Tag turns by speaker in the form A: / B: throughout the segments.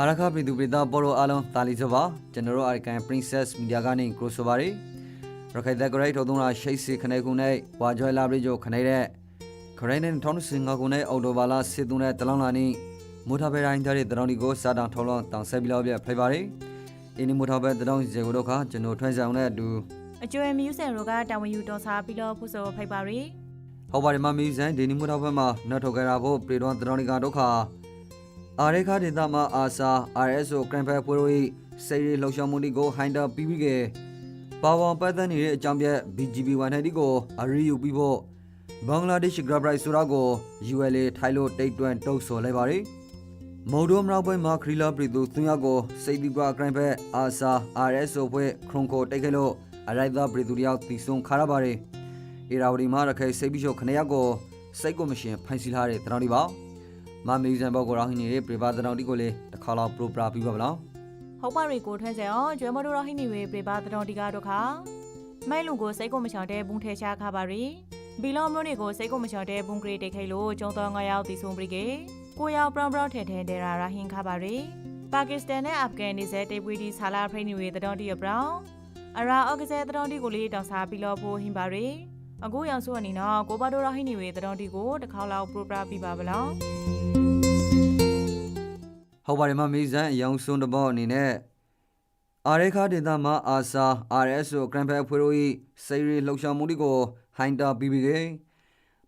A: အာရခပြည်သူပြည်သားပေါ်တော်အားလုံးတာလီဆိုပါကျွန်တော်တို့အာရကန် Princess Media ကနေ cross ဆိုပါရီရခိုင်တဲ့ဂရိတ်ထုံသုံးလာရှိတ်စီခနေခုနဲ့ဝါကြွယ်လာပြီးကြိုခနေတဲ့ခရိုင်းနဲ့ထောင်းစင်ငါခုနဲ့အော်တိုဘာလာစစ်သူနဲ့တလောင်းလာနေမူထဘဲတိုင်းတဲ့တရောင်းဒီကိုစာတောင်ထောင်းလောင်းတောင်ဆက်ပြီးလောက်ပြဖိပါရီအင်းမူထဘဲတရောင်းစီကိုတော့ခကျွန်တော်ထွန်းဆောင်နဲ့အတူ
B: အကျွဲမြူးဆန်တို့ကတာဝန်ယူတော်စားပြီးတော့ဖို့ဆိုဖိုက်ပါရီ
A: ဟောပါတယ်မမီဇန်ဒီနီမူထဘဲမှာနောက်ထုတ်ကြတာဖို့ပြေတော်တရောင်းဒီကဒုက္ခ အာရေခဒေတာမှာအာစာ RSO ကရန်ဖက်ဖွေရိုဤစေရီလှော်ရှောင်းမှုဒီကို ဟိုင်းတာပြီးပြီးကပါဝန်ပတ်သက်နေတဲ့အကြောင်းပြ BGB ဝန်ထမ်းဒီကိုအရီယူပြီးဖို့ဘင်္ဂလားဒေ့ရှ်ဂရပ်ဘရိုက်ဆိုရာကို ULA ထိုင်လို့တိတ်တွန်းတုတ်ဆော်လိုက်ပါရီမော်ဒိုမရောက်ပွဲမှာခရီလာပြည်သူသူရကိုစိတ်ဒီကွာကရန်ဖက်အာစာ RSO ဖွဲ့ခရုံကိုတိတ်ခဲလို့အရိုက်သားပြည်သူတယောက်တီဆုံခါရပါရီအေရာဝတီမှာရခိုင်စိတ်ပြီးရှုခဏရက်ကိုစိတ်ကိုမရှင်ဖိုင်စီလာတဲ့တရောင်းဒီပါ မမီဇန်ဘောကိုရောင်းနေပြပတရောင်းဒီကိုလေတစ်ခါလောက်ပရိုပရာပြီးပါဗလား
B: ဟုတ်ပါရီကိုထွန်းစံအောင်ကျွဲမတို့ရဟိနေဝေပြပါတတော်ဒီကားတို့ခါမိုက်လုံကိုစိတ်ကိုမချောင်တဲ့ဘုံထဲရှာခါပါရီဘီလောမလို့နေကိုစိတ်ကိုမချောင်တဲ့ဘုံဂရေတိတ်ခိလို့ကျုံတော်ငါရောက်တီဆုံပရိကေကိုရောက်ပရောင်ပရောင်ထဲထဲတဲ့ရာရာဟင်ခါပါရီပါကစ္စတန်နဲ့အာဖဂန်နေစဲတေပွေဒီဆာလာဖရိနေဝေတတော်ဒီရပရောင်အရာအော့ကစဲတတော်ဒီကိုလေးတောင်စားပြီးလို့ဖို့ဟင်ပါရီအခုရောက်ဆိုအနေနော်ကိုပါတို့ရဟိနေဝေတတော်ဒီကိုတစ်ခါလောက်ပရိုပရာပြီးပါဗလား
A: ဟုတ်ပါတယ်မမေးစံအယောင်စွန်းတစ်ပေါက်အနေနဲ့အာရေခါဒေတာမှာအာစာ RSO ကရန်ဖက်ဖွေရိုဤစိရီလှောက်ရှောင်းမှုတွေကိုဟိုင်းတာ BBK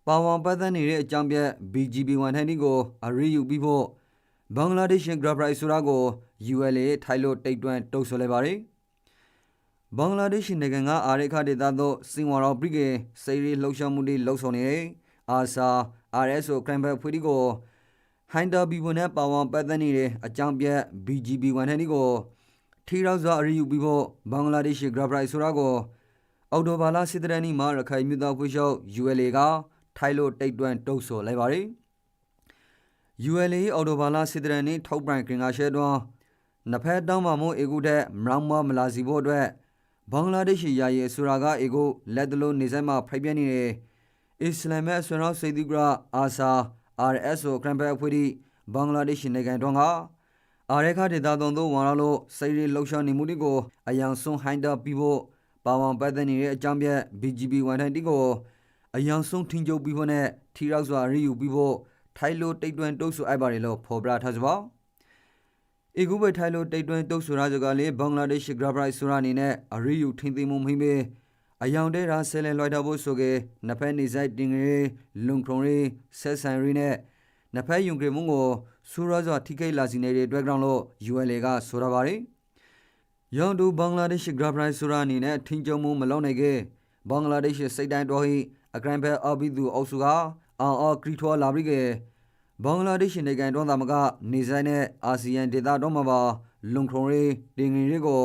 A: ပါဝန်ပတ်သက်နေတဲ့အကြောင်းပြ BGB ဝန်ထမ်းတွေကိုအရီယူပြီးဖို့ဘင်္ဂလားဒေ့ရှ်ဂရပ်ဘရိုက်ဆိုရာကို ULA ထိုင်လို့တိတ်တွန်းတုတ်ဆိုလိုက်ပါတယ်ဘင်္ဂလားဒေ့ရှ်နိုင်ငံကအာရေခါဒေတာသို့စင်ဝါရောပရိကေစိရီလှောက်ရှောင်းမှုတွေလှုပ်ဆောင်နေတဲ့အာစာ RSO ကရန်ဖက်ဖွေဒီကို ဟိုင်တာဘီဝန်နဲ့ပါဝန်ပတ်သက်နေတဲ့အကြောင်းပြ BGB ဝန်ထမ်းတွေကိုထီရောက်စွာအရီယူပြီးဖို့ဘင်္ဂလားဒေ့ရှ်ဂရပ်ဘရိုက်ဆိုတာကိုအော်တိုဘာလာစစ်တရန်နီမှာရခိုင်မြို့သားဖွဲ့ချုပ် ULA ကထိုင်လို့တိတ်တွန်းတုတ်ဆိုလိုက်ပါတယ် ULA အော်တိုဘာလာစစ်တရန်နီထောက်ပံ့ကင်္ဂါရှဲတွန်းနှစ်ဖက်တောင်းမှမို့အေကုတဲ့မရောင်းမမလာစီဖို့အတွက်ဘင်္ဂလားဒေ့ရှ်ယာယီဆိုတာကအေကုလက်တလို့နေဆက်မှာဖိုက်ပြနေတဲ့အစ္စလာမ်ရဲ့ဆွေနောက်စေတီဂရအာဆာ RSO ကရန်ဘက်အဖွဲ့ဒီဘင်္ဂလားဒေ့ရှ်နိုင်ငံတော်ကအာရခဒေတာတုံတို့ဝန်လာလို့စိတ်ရလှုပ်ရှားနေမှုတွေကိုအယံဆုံးဟိုင်းတာပြီးဖို့ပါဝန်ပတ်သက်နေတဲ့အကြောင်းပြ BGB ဝန်ထမ်းတီကိုအယံဆုံးထင်ကြုပ်ပြီးဖို့နဲ့ထီရောက်စွာရီယူပြီးဖို့ထိုင်လို့တိတ်တွန်းတုတ်ဆူအိုက်ပါတယ်လို့ဖော်ပြထားစပါအေကူပဲထိုင်လို့တိတ်တွန်းတုတ်ဆူရာစကလေးဘင်္ဂလားဒေ့ရှ်ဂရဘရိုက်ဆိုရာအနေနဲ့အရီယူထင်သိမှုမဟိမေ အယောင်တဲ့ရာဆဲလဲလွှိုက်တော့ဖို့ဆိုကေနဖက်နေဆိုင်တင်ငရေလုံခုံရေဆက်ဆန်ရီနဲ့နဖက်ယုံကရမုံကိုဆူရာဇာထိခိတ်လာစီနေတဲ့အတွက်ကြောင့်လို့ ULA ကဆိုရပါတယ်။ရောင်တူဘင်္ဂလားဒေ့ရှ်ဂရဘရိုက်ဆိုရာအနေနဲ့ထင်းကြုံမှုမလောက်နိုင်ကေဘင်္ဂလားဒေ့ရှ်စိတ်တိုင်းတော်ဟိအကရန်ဖက်အဘီသူအုပ်စုကအော်အော်ခရီထွာလာပြီးကေဘင်္ဂလားဒေ့ရှ်နိုင်ငံတော်သားမကနေဆိုင်နဲ့အာဆီယံဒေသတော်မှာပါလုံခုံရေတင်ငရေကို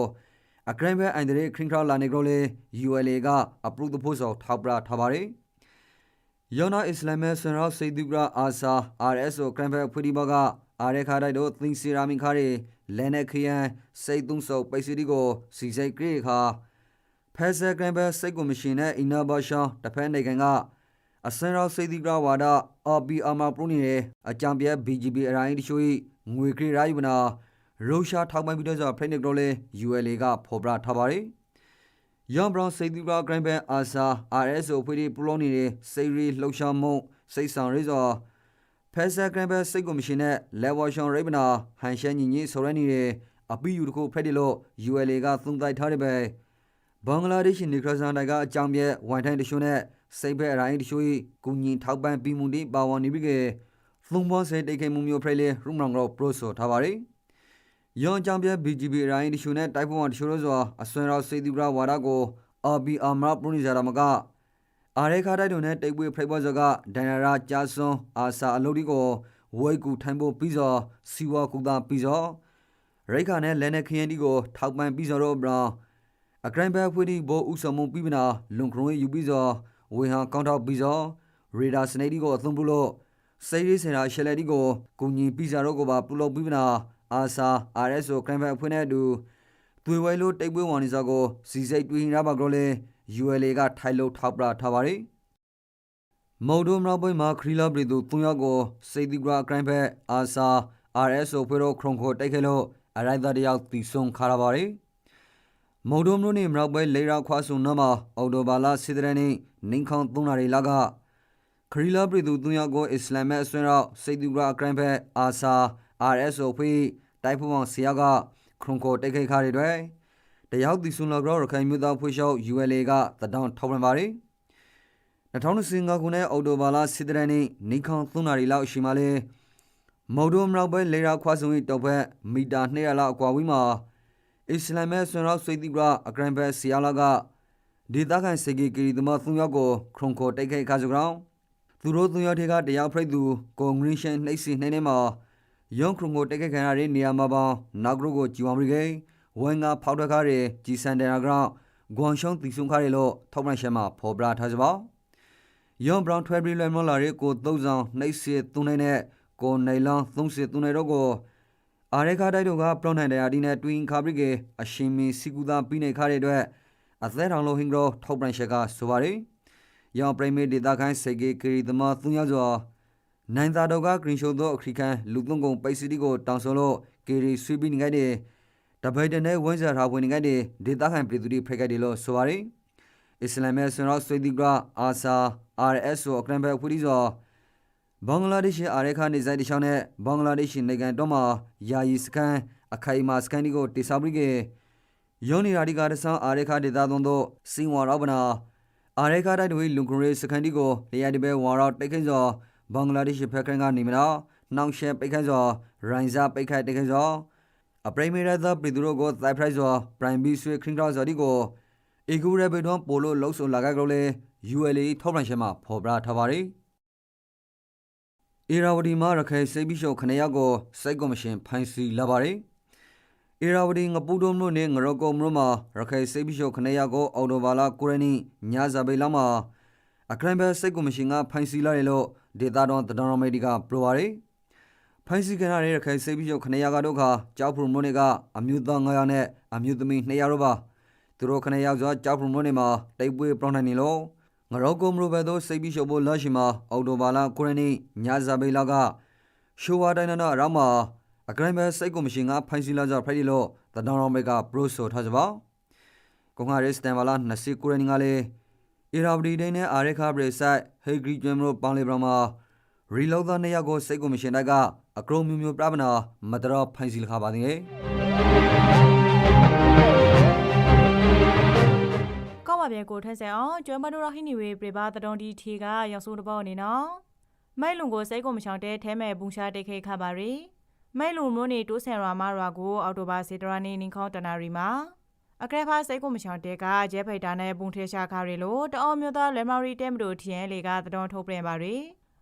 A: အကရန်ဘဲအိုင်ဒရီခရင်ခရာလာနေကလေး ULA ကအပရုဒဖို့ဆောက်ထောက်ပရာထားပါတယ်။ယောနာအစ္စလာမ်မဲဆွန်ရောစေဒူဂရာအာဆာ RSO ကရန်ဘဲဖွဒီဘကအာရခါတိုက်တို့သင်းစီရာမင်ခါရီလဲနေခယန်စိတ်သုံးဆောက်ပိစီဒီကိုစီစိတ်ခရီခါဖဲဆာကရန်ဘဲစိတ်ကိုမရှင်တဲ့အင်နာဘာရှောင်းတဖက်နိုင်ငံကအစန်ရောစေဒီဂရာဝါဒအော်ဘီအာမာပရုနေတဲ့အကြံပြဲ BGB အရိုင်းတချို့ငွေခရီရာယူနာ ရုရှားထောက်ပံ့ပြီးတော့ဆိုဖရက်နစ်တော့လေ ULA ကဖော်ပြထားပါတယ်။ယွန်ဘရောင်စိတ်သူကဂရန်ဘန်အာဆာ RSO ဖွေးဒီပလိုနေတဲ့စိတ်ရီလှုပ်ရှားမှုစိတ်ဆောင်ရေးစောဖက်ဆာဂရန်ဘန်စိတ်ကိုမရှင်တဲ့လေဝါရှွန်ရိဗနာဟန်ရှန်ညီညီဆိုရနေတဲ့အပီယူတခုဖရက်ဒီလို့ ULA ကသုံးတိုက်ထားတဲ့ပဲဘင်္ဂလားဒေ့ရှ်နေခရဇန်တိုင်ကအကြောင်းပြဝန်ထိုင်းတရှုနဲ့စိတ်ဘက်အရိုင်းတရှု၏ကုညီထောက်ပံ့ပြီးမှုဒီပါဝန်နေပြီးကသုံးဘောစေတိတ်ခဲမှုမျိုးဖရက်လေရုံရောင်ရောပရိုဆိုထားပါတယ်။ ယောင်ချံပြဲ BGB ရိုင်းတရှုနဲ့တိုက်ပွန်တရှုလို့ဆိုအဆွန်ရောစေတီဂရဝါဒကို RB အမရပရုန်ဇာရမကအာရေခါတိုက်တုံနဲ့တိတ်ပွေဖိတ်ပွဲစကဒန်ရာကြာစွန်အာစာအလုပ်ဒီကိုဝိုက်ကူထိုင်ဖို့ပြီးစောစီဝါကူတာပြီးစောရိခါနဲ့လဲနဲ့ခရင်ဒီကိုထောက်ပံ့ပြီးစောတော့ဘရာအဂရန်ဘက်ဖွေးဒီဘောဥဆောင်မှုပြီးမနာလွန်ခရုံးယူပြီးစောဝေဟာကောင်းထောက်ပြီးစောရေဒါစနေဒီကိုအသုံးပြုလို့စိတ်ရေးစင်တာရှယ်လက်ဒီကိုကုညီပြီးစားတော့ကိုပါပူလို့ပြီးမနာ အာဆာ RSO ကရန်ဖက်ဖွင့်တဲ့အတူသွေဝဲလို့တိတ်ပွဲဝန်နေစားကိုစီစိတ်တွင်းရပါကြောလေ ULA ကထိုင်လို့ထောက်ပရာထားပါတယ်မော်ဒိုမရာပွဲမှာခရီလာပြည်သူ၃ယောက်ကိုစိတ်ဒီဂရာကရန်ဖက်အာဆာ RSO ဖွဲ့တို့ခရုံခိုတိုက်ခဲလို့အရိုက်သားတယောက်တီဆုံခါရပါတယ်မုံဒုံတို့နေမရောက်ပဲလေရာခွာဆုံနမအော်တိုဘာလာစစ်တရနေနင်းခေါန်သုံးနာရီလာကခရီလာပြည်သူသူယောက်ကိုအစ္စလာမ်မဲအစွန်းရောက်စိတ်သူကဂရန်ဖက်အာဆာ RSO ဖွဲ့တိုက်ဖုံအောင်ဆရာကခရုံခိုတိုက်ခဲခါတွေတွေတယောက်တီဆုံလောက်တော့ရခိုင်မြို့သားဖွဲ့လျှောက် ULA ကတဒေါန်ထောက်ပြန်ပါတယ်2025ခုနှစ်အော်တိုဘာလာစစ်တရနေနင်းခေါန်သုံးနာရီလောက်ရှိမှလဲမော်ဒိုမရောက်ပဲလေရာခွာဆုံ၏တောက်ဘက်မီတာ200လောက်အကွာဝေးမှာအစ္စလာမ်မဲဆွန်ရောက်ဆွေတိကအဂရန်ဘက်ဆီယာလာကဒေသခံစေကီကီသမသုံးယောက်ကိုခရုံခိုတိုက်ခိုက်ခါကြကောင်သူတို့သုံးယောက်ထဲကတရားဖိတ်သူကွန်ဂရီရှန်နှိပ်စီနှိမ့်နေမှာ ယုံခရုံကိုတိုက်ခိုက်ခံရတဲ့နေရာမှာပေါင်းနောက်ဂရုကိုကြည်ဝံရီကေဝန်ကဖောက်ထွက်ကားတွေဂျီစန်တရာဂရောင်းဂွန်ရှုံတီဆုံခါရီလို့ထောက်ပံ့ရှမ်းမှာဖော်ပြထားကြပါယွန်ဘရောင်းထွဲဘရီလွယ်မော်လာရီကိုသုံးဆောင်နှိပ်စီသုံးနေတဲ့ကိုနိုင်လောင်း30သူနေတော့ကိုအာရခါတိုက်တို့ကပရောနိုင်တရားဒီနဲ့တွင်ခါပရိကေအရှင်မီစီကူသာပြီးနေခါတဲ့အတွက်အသက်ထောင်လုံးဟင်ဂရောထောက်ပန်ရှက်ကဆိုပါရီရောင်ပရိမေဒေတာခိုင်းစေကေကရီသမသူညကျော် နိုင်သာတော့ကဂရင်ရှိုသောအခရိကန်လူသုံးကုန်ပိုက်စီတီကိုတောင်းဆိုလို့ကီရီဆွေးပြီးနေခဲ့တဲ့တပိုင်တနဲ့ဝန်းစားထားဝင်နေခဲ့တဲ့ဒေတာခိုင်ပြည်သူတွေဖိတ်ခဲ့တယ်လို့ဆိုပါရီအစ္စလာမ်ရဲ့ဆွန်ရောဆွေဒီကအာဆာ RSO အခရံဘက်ဖူဒီဇော်ဘင်္ဂလားဒေ့ရှ်အာရခါနေဆိုင်တချောင်းနဲ့ဘင်္ဂလားဒေ့ရှ်နိုင်ငံတော့မှာယာယီစကန်အခိုင်အမာစကန်ဒီကိုတိဆောက်ပြီးကယုံနီရာဒီကာတဆန်အာရခါဒေတာသွန်တို့စင်ဝါရောပနာအာရခါတိုက်တွေလုံကရေစကန်ဒီကိုလေယာဒီဘဲဝါရောတိတ်ခင်းစော ဘင်္ဂလားဒေ့ရှ်ဖက်ကန်ကနေမနာနောင်ရှဲပိတ်ခင်းစောရိုင်းဇာပိတ်ခိုက်တိတ်ခင်းစောအပရိမေရသပရီဒူရိုကိုတိုင်ပရိုက်စောပရိုင်ဘီဆွေခရင်ကောဇော်ဒီကိုအီဂူရဘေတွန်ပိုလိုလောက်ဆုံလာကကလေး ULA ထောက်ပံ့ရှင်းမှာဖော်ပြထားပါရီအေရာဝတီမှာရခိုင်စိတ်ပြီးရှုပ်ခဏရောက်ကိုစိတ်ကော်မရှင်ဖန်စီလာပါတယ်။အေရာဝတီငပူတုံမြို့နယ်ငရောကုံမြို့မှာရခိုင်စိတ်ပြီးရှုပ်ခဏရောက်ကိုအော်တိုဘာလာကိုရနီညဇာဘေလာမှာအခရန်ဘဲစိတ်ကော်မရှင်ကဖန်စီလာတယ်လို့ ဒေတာတော်တတော်မေဒီကပြောပါတယ်။ဖန်စီခဏရရခိုင်စိတ်ပြီးရှုပ်ခဏရောက်ကတော့ခါကြောက်ဖုံမြို့နယ်ကအမျိုးသား900နဲ့အမျိုးသမီး200တော့ပါသူတို့ခဏရောက်စွာကြောက်ဖုံမြို့နယ်မှာတိတ်ပွေပြောင်းနိုင်နေလို့ငရောကုံမလိုပဲသောစိတ်ပြီးရှုပ်ဖို့လာရှိမှာအော်တိုဘာလာကိုရနီညဇာဘေလာကရှိုဝါတိုင်းနာရမအကရိုင်ဘဲစိတ်ကိုမရှင်ကဖိုင်စီလာကြဖရိုက်ဒီလို့တဒေါန်ရောမေကပရိုဆိုထားကြပါကုံငါရဲစတန်ဘာလာ20ကိုရနီကလေ အီရာဘဒီဒိနဲ့အာရခါဘရေဆိုင်ဟေဂရီဂျမ်ရိုပေါင်လေဘရမာရီလောသာနေရကိုစိတ်ကိုမရှင်တိုက်ကအကရုံမျိုးမျိုးပြပနာမတရဖိုင်စီလခပါသေးတယ်
B: ကောက်ပါပြေကိုထဲဆဲအောင်ကျွဲမတို့ရဟိနေဝေပြပါတတော်ဒီထီကရောက်ဆိုးတဘောအနေနော်မိုက်လုံကိုစိတ်ကိုမချောင်တဲ့ထဲမဲ့ဘူးရှာတိတ်ခိခပါရီမိုက်လုံမျိုးနေတိုးဆန်ရွာမရွာကိုအော်တိုဘာစေတရာနေနင်းခေါတနာရီမှာ အကရဖာစိတ်ကိုမချောင်တဲ့ကဂျဲဖိတ်တာနဲ့ပုံထေရှာခါရီလို့တအော်မျိုးသားလဲမော်ရီတဲမတို့ထီယဲလေကတတော်ထုတ်ပြန်ပါရီ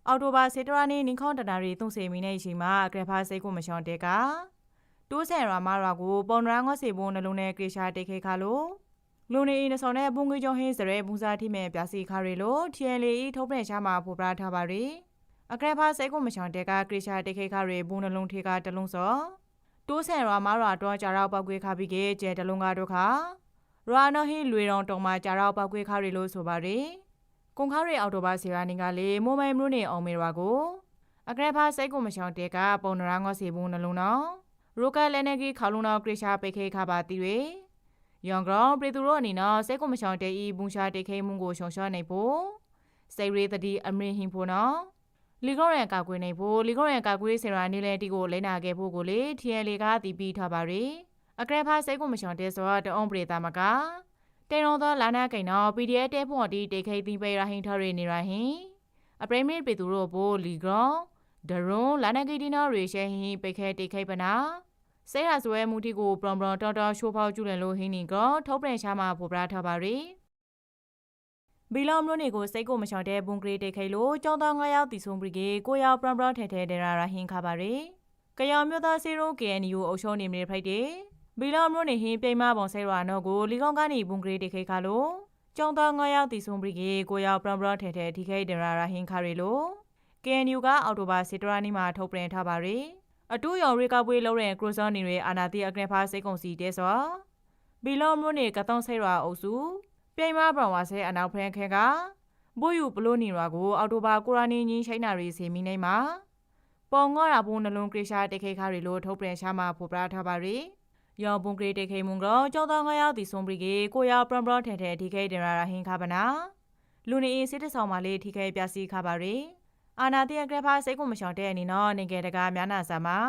B: အော်တိုဘာစေတရာနေနင်းခေါတနာရီသုံးစီမီနေရှိမှာအကရဖာစိတ်ကိုမချောင်တဲ့ကတိုးဆန်ရွာမရွာကိုပုံရန်ငေါစီဘုံနှလုံးနဲ့ကေရှာတိတ်ခိခါလို့လူနေအင်းဆောင်တဲ့ပုံငွေကြောင့်ဟင်းစရဲဘူးစားထိမဲ့ပြစီခါရီလို့ TLA ထုတ်ပြန်ရှာမှာဖော်ပြထားပါရီအကရဖာစိတ်ကိုမချောင်တဲ့ကကရရှာတိခေခါရီဘူးနှလုံးထေကတလုံးစော တိုးဆန်ရွာမရွာတော့ကြာတော့ပောက်ကွေးခါပြီးကကျဲတလုံးကားတို့ခါရွာနော်ဟီလွေတော်တုံမှာကြာတော့ပောက်ကွေးခါရီလို့ဆိုပါရီကွန်ခါရီအော်တိုဘာစီရာနင်ကလေမိုမိုင်မလို့နေအောင်မေရွာကိုအကရဖာစိတ်ကိုမချောင်တဲ့ကပုံနရာငေါစီဘူးနှလုံးနော်ရိုကလည်းနေကြီးခါလုံးတော့ကရရှာပိခေခါပါတီတွေယောင်ဂရောင်ပြည်သူတို့အနေနဲ့စိတ်ကိုမချောင်တဲ့ဤဘူးရှာတိတ်ခိမှုကိုရှုံရှော့နေဖို့စိတ်ရေးတတိအမရင်ဟင်ဖို့နော် လီဂောရန်ကာကွယ်နေဖို့လီဂောရန်ကာကွယ်ဆရာနေလဲတီကိုလိမ့်နာခဲ့ဖို့ကိုလေ TL ကတီးပြီးထားပါရီအကရဖာစိတ်ကိုမချောင်တဲ့ဆိုတော့တအုံးပရိသမကတေရုံသောလာနာကိန်တော့ PDF တဲဖို့တီတိတ်ခိသိပေရဟင်ထရနေရဟင်အပရိမေပြည်သူတို့ဘိုလီဂရောဒရွန်လာနာကိတီနာရေရှဲဟင်ပိခဲတိတ်ခိပနာဆဲရဆွဲမှုတီကိုပရံပရံတော်တော်ရှိုးဖောက်ကျူလန်လို့ဟင်းနီကထုတ်ပြန်ချမှာဖော်ပြထားပါရီ ဘီလောင်မျိုးနေကိုစိတ်ကိုမချောင်တဲ့ဘွန်ဂရီတိတ်ခိလို့ကြောင်းသား9ယောက်တီဆုံပရီကေကိုယောက်ပရံပရံထဲထဲဒရာရာဟင်းခပါရီကယောင်မျိုးသားစီရို KNU အုပ်ချုပ်နေမနေဖိုက်တယ်ဘီလောင်မျိုးနေဟင်းပြိမပုံဆဲရွာနော်ကိုလီကောင်ကနေဘွန်ဂရီတိတ်ခိခါလို့ကြောင်းသား9ယောက်တီဆုံပရီကေကိုယောက်ပရံပရံထဲထဲဒီခိဒရာရာဟင်းခရီလို့ KNU ကအော်တိုဘာစီတရာနီမှာထုတ်ပြန်ထားပါရီအတူရော်ရီကပွေးလုံးတဲ့ကရိုဆောနီတွေအာနာတိအကရဖာစိတ်ကုံစီတဲစောဘီလောမွန်းနေကတောင်းဆဲရွာအုပ်စု ပြိုင်မဘရောင်ဝါဆဲအနောက်ဖရန်ခဲကဘိုးယူပလို့နေရွာကိုအော်တိုဘာကိုရာနီညင်းချိုင်းနာရီစီမီနေမှာပပုံငေါရာဘူးနှလုံးကရရှာတိတ်ခိခါရီလိုထုတ်ပြန်ရှာမှာဖော်ပြထားပါရီယောဘုံကရတိတ်ခိမုံကကျောင်းသား9ယောက်တီဆုံးပြီးကေကိုယောပရမ်ပရထဲထဲဒီခိတင်ရာရဟင်ခါပနာလူနေစစ်တဆောင်မလေးထိခိပြစီခါပါရီအာနာတိယကရဖာစိတ်ကိုမရှောင်တဲ့အနေနော်နေကေတကာများနာစာမှာ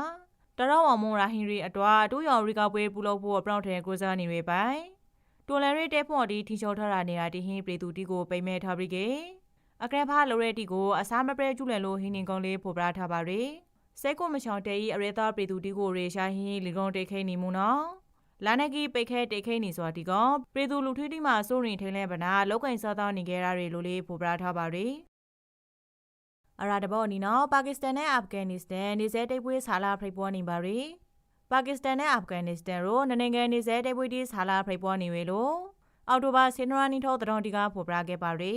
B: တရောဝမုံရာဟင်ရီအတွာတူယောရီကပွဲပူလို့ဖို့ပရောင်းထဲကိုစားနေရပိုင် တိုလန်ရီတဲဖော်ဒီထီချောထားတာနေတာဒီဟင်းပြည်သူတီကိုပိမဲထားပြီးကေအကရဖာလိုရဲတီကိုအစားမပရဲကျူလန်လိုဟင်းနေကောင်းလေးဖော်ပြထားပါရီစိတ်ကိုမရှောင်တဲ့ဤအရေသားပြည်သူတီကိုရေရှာဟင်းလီကုံတိတ်ခိနေမှုနော်လာနကီပိတ်ခဲတိတ်ခိနေစွာဒီကောင်ပြည်သူလူထွေးတီမှာစိုးရင်ထိန်လဲပနာလောက်ကင်စားသောနေကြရတွေလိုလေးဖော်ပြထားပါရီအရာတဘောနီနော်ပါကစ္စတန်နဲ့အာဖဂန်နစ္စတန်နေစဲတိတ်ပွဲဆာလာဖိတ်ပေါ်နေပါရီ ပါကစ္စတန်နဲ့အာဖဂန်နစ္စတန်တို့နိုင်ငံနေစဲတိတ်ပွဲတီဆာလာဖိတ်ပေါ်နေဝေလို့အော်တိုဘာစင်နရာနီထောတရွန်တီကဖော်ပြခဲ့ပါရီ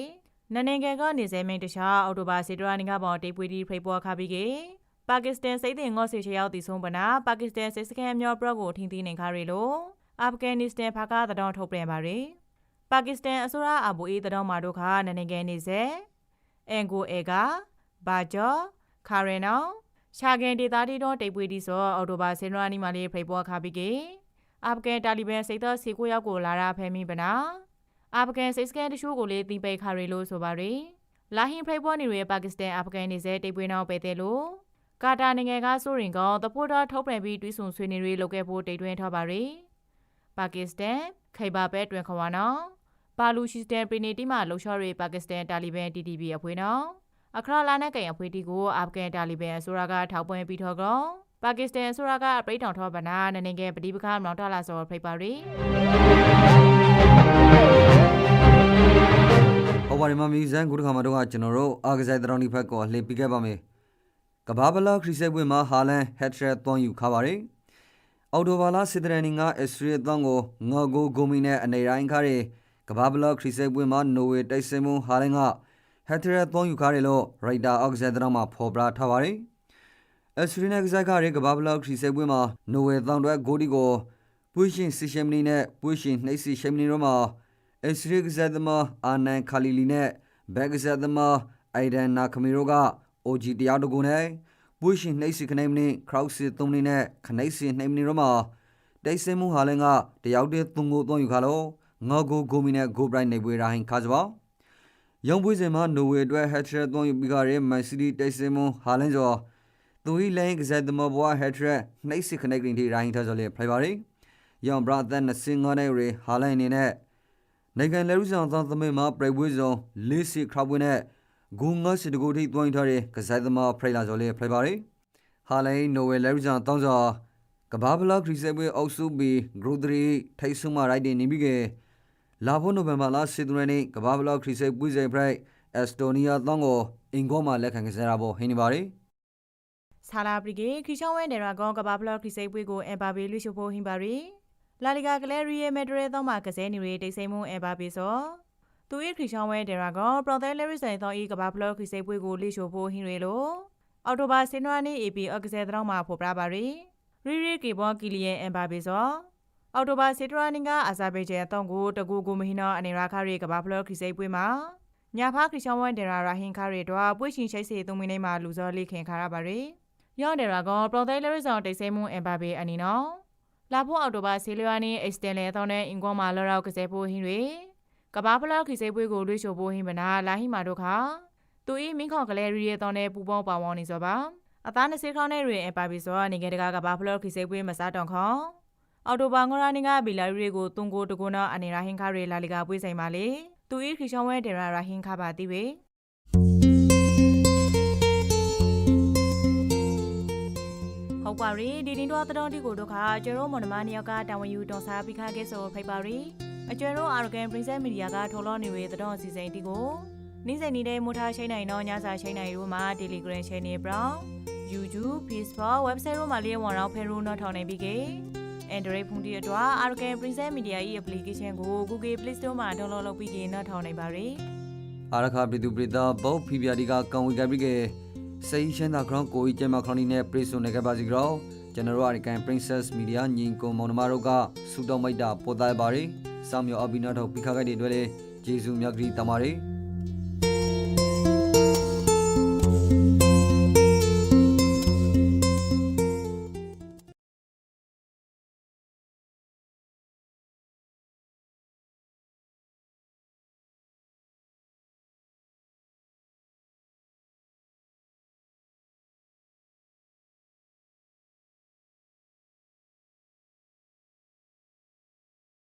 B: နနိုင်ငံကနေစဲမိန်တခြားအော်တိုဘာစင်နရာနီကပေါ်တိတ်ပွဲတီဖိတ်ပေါ်ခါပြီးကေပါကစ္စတန်စိတ်တင်ငေါ့စီချရောက်တီဆုံးပနာပါကစ္စတန်စစ်စကန်မျိုးပရော့ကိုထင်းသိနေခါရီလို့အာဖဂန်နစ္စတန်ဖာကာတတော်ထုတ်ပြန်ပါရီပါကစ္စတန်အစိုးရအဘူအေတတော်မာတို့ခါနိုင်ငံနေစဲအန်ကိုအေကဘာဂျောခါရနော ရှာဂန်ဒေတာတီတော့တိတ်ပွေးတီဆိုအော်တိုဘာစင်နရာနီမာလေးဖိတ်ပေါ်ခါပြီးကေအာဖဂန်တာလီဘန်စိတ်တော်စီကိုရောက်ကိုလာရဖဲမိပနာအာဖဂန်စိတ်စကန်တချို့ကိုလေးတီးပိတ်ခါရီလို့ဆိုပါရီလာဟင်ဖိတ်ပေါ်နေရပါကစ္စတန်အာဖဂန်နေစဲတိတ်ပွေးနောက်ပဲတဲ့လို့ကာတာနိုင်ငံကဆိုရင်ကသဖို့တော်ထုတ်ပြန်ပြီးတွိဆုံဆွေးနွေးရေးလုပ်ခဲ့ဖို့တိတ်တွင်းထားပါရီပါကစ္စတန်ခိဘာပဲတွင်ခွာနော်ပါလူရှိစတန်ပရီနီတီမှာလှုပ်ရှားရေးပါကစ္စတန်တာလီဘန် TTP အဖွဲ့နော် အခရလာနဲ့ကင်အဖွဲ့တီကိုအာဖဂန်တာလီဘန်အစိုးရကထောက်ပံ့ပြီးထော်ကောပါကစ္စတန်အစိုးရကပြိထောင်ထောပနာနိုင်ငံပဋိပက္ခမောင်တလာဆောဖိတ်ပါရီ
A: ဟောပါရမမီဇန်ခုတစ်ခါမှတော့ကကျွန်တော်တို့အာကစားတရောင်းဒီဖက်ကိုလှည့်ပြခဲ့ပါမယ်ကဘာဘလာခရီးဆက်ပွဲမှာဟာလန်ဟက်ထရက်သွန်ယူခါပါရီအော်တိုဘာလာစစ်တရန်နင်ကအစ္စရေးသွန်ကိုငေါဂိုဂိုမီနဲ့အနေရိုင်းခါရီကဘာဘလာခရီးဆက်ပွဲမှာနိုဝေတိုက်စင်မှုဟာလန်က ဟက်ထရက်သွန်ယူခါရီလို့ရိုက်တာအောက်ကစားတရောင်းမှာဖော်ပြထားပါရီအစ္စရေးနဲ့ကစားခါရီကဘာဘလာခရီးဆက်ပွဲမှာနိုဝေသွန်တွဲဂိုဒီကိုပွေးရှင်စီရှမ်မနီနဲ့ပွေးရှင်နှိပ်စီရှမ်မနီတို့မှာအစ္စရေးကစားသမားအာနန်ခါလီလီနဲ့ဘက်ကစားသမားအိုင်ဒန်နာခမီရိုက OG တရားတကူနဲ့ပွေးရှင်နှိပ်စီခနိုင်မင်းခရောက်စီသုံးနေနဲ့ခနိုင်စီနှိပ်မင်းတို့မှာတိတ်ဆင်းမှုဟာလည်းကတယောက်တည်းသုံးကိုသုံးယူခါလို့ငေါကိုဂိုမီနဲ့ဂိုဘရိုင်းနေပွေရာဟင်ခါစပါ ရုံပွေးစင်မှာနိုဝေအတွက်ဟက်ထရက်သုံးယူပြီးကြရဲမန်စီးတီတိတ်ဆင်းမှုဟာလည်းကျော်သူဤလိုင်းကစားသမားဘွားဟက်ထရက်နှိပ်စီခနိုင်ကရင်တီရာဟင်ထားကြလေဖလိုက်ပါရီယောင်ဘရာသန်နစင်ငါနေရီဟာလည်းနေနဲ့နိုင်ငံလဲရူဆောင်သောသမင်မှာပြိုင်ပွဲဆောင်လေးစီခရပွဲနဲ့ဂုံငါစစ်တကူထိတွိုင်းထားတဲ့ကစားသမားဖရိုင်လာဇော်လေးဖလိုက်ပါရီဟာလိုင်းနိုဝယ်လဲရူဆောင်တောင်းစွာကဘာဘလာခရီးစပွဲအောက်စုဘီဂရိုဒရီထိုင်ဆုမရိုက်တင်နေပြီးက လာဖို့နိုဝင်ဘာလစစ်သွင်းနေကဘာဘလာခရီးစပွဲစေဖရိုက်အက်စတိုနီးယားတောင်းကိုအင်ဂေါမှာလက်ခံကစားရဖို့ဟင်းနေပါရီ
B: ဆာလာပရီကေခရီချောင်းဝဲနေရာကောကဘာဘလော့ခရီစိတ်ပွေးကိုအမ်ဘာဘေလူရှိုဖိုဟင်ပါရီလာလီဂါကလဲရီယမက်ဒရဲသောမှာကစဲနေရီတိတ်ဆိတ်မှုအမ်ဘာဘေဆိုသူ၏ခရီချောင်းဝဲနေရာကောပရိုသဲလဲရီဆိုင်သောဤကဘာဘလော့ခရီစိတ်ပွေးကိုလိရှိုဖိုဟင်ရီလိုအော်တိုဘာစင်နဝနီ AP အော့ကစဲတောင်းမှာဖော်ပြပါရီရီရီကေဘောကီလီယန်အမ်ဘာဘေဆို အော်တိုဘာစီတရာနင်ကအဇာဘိဂျန်အတောင်ကိုတကူကူမဟိနောအနေရာခရီကဘာဘလော့ခရီစိတ်ပွေးမှာညာဖာခရီချောင်းဝဲနေရာရာဟင်ခရီတော့ပွေရှင်ရှိတ်စီသုံးမိနေမှာလူစောလေးခင်ခါရပါရီရောက်တယ်ရာကောပရိုသဲလဲရီဆောင်တိတ်ဆိတ်မှုအမ်ဘာဘေအနီနော်လာဖို့အော်တိုဘာဆေလျာနီအက်စတန်လေအသောနဲ့အင်ကွန်မာလော်ရောက်ကစားဖို့ဟင်းတွေကဘာဖလောက်ခိစိပွဲကိုလွှေချိုဖို့ဟင်းမနာလာဟိမာတို့ခါသူဤမင်းခေါကလေးရီရဲ့တောင်းနဲ့ပူပေါင်းပါဝေါနေစောပါအသား20ခေါင်းနဲ့တွင်အပါပြီးစောနေကြတကကဘာဖလောက်ခိစိပွဲမစားတောင်ခေါ အော်တိုဘာငရနီကဘီလာရီကိုတုံကိုတကုနာအနေရာဟင်းခါရီလာလီကပွေးဆိုင်ပါလေသူဤခီချောင်းဝဲဒေရာရာဟင်းခါပါတိဝေဟုတ်ပါရီဒီတင်းတော့တတော်တီကိုတို့ခါကျရောမွန်နမနီယောက်ကတာဝန်ယူတော်စားပြီးခါခဲ့ဆိုဖိတ်ပါရီအကျွဲတို့ Arrogant Princess Media ကထော်လောနေရတဲ့တော့အစီအစဉ်တီကိုနေ့စဉ်နေတဲ့မူထားရှိနိုင်တော့ညစာရှိနိုင်တို့မှာ Telegram Channel Brown YouTube Facebook website တို့မှာလေးဝန်တော့ဖဲရိုးတော့ထောင်နေပြီကေ Android ဖုန်းတီအတွက် Arrogant Princess Media ၏ application ကို Google Play Store မှာ download လုပ်ပြီးကေတော့ထောင်နိုင်ပါရယ်
A: အာရခပြည်သူပြည်သားဘောဖီပြာဒီကကောင်းဝေကပြီးကစိတ်ရှင်းတာခေါင်းကိုကြီးကျမခရိုနီနဲ့ပရိစုံနေကြပါစီကြောကျွန်တော်တို့အရိကန် Princess Media ညီကုံမောင်နှမတို့ကစူတောင်းမိတ်တာပေါ်သားပါရီစောင်းမြော်အဘိနာတော့ပိခါခိုက်တွေတွေ့လေဂျေဇူးမြတ်ကြီးတမာရီ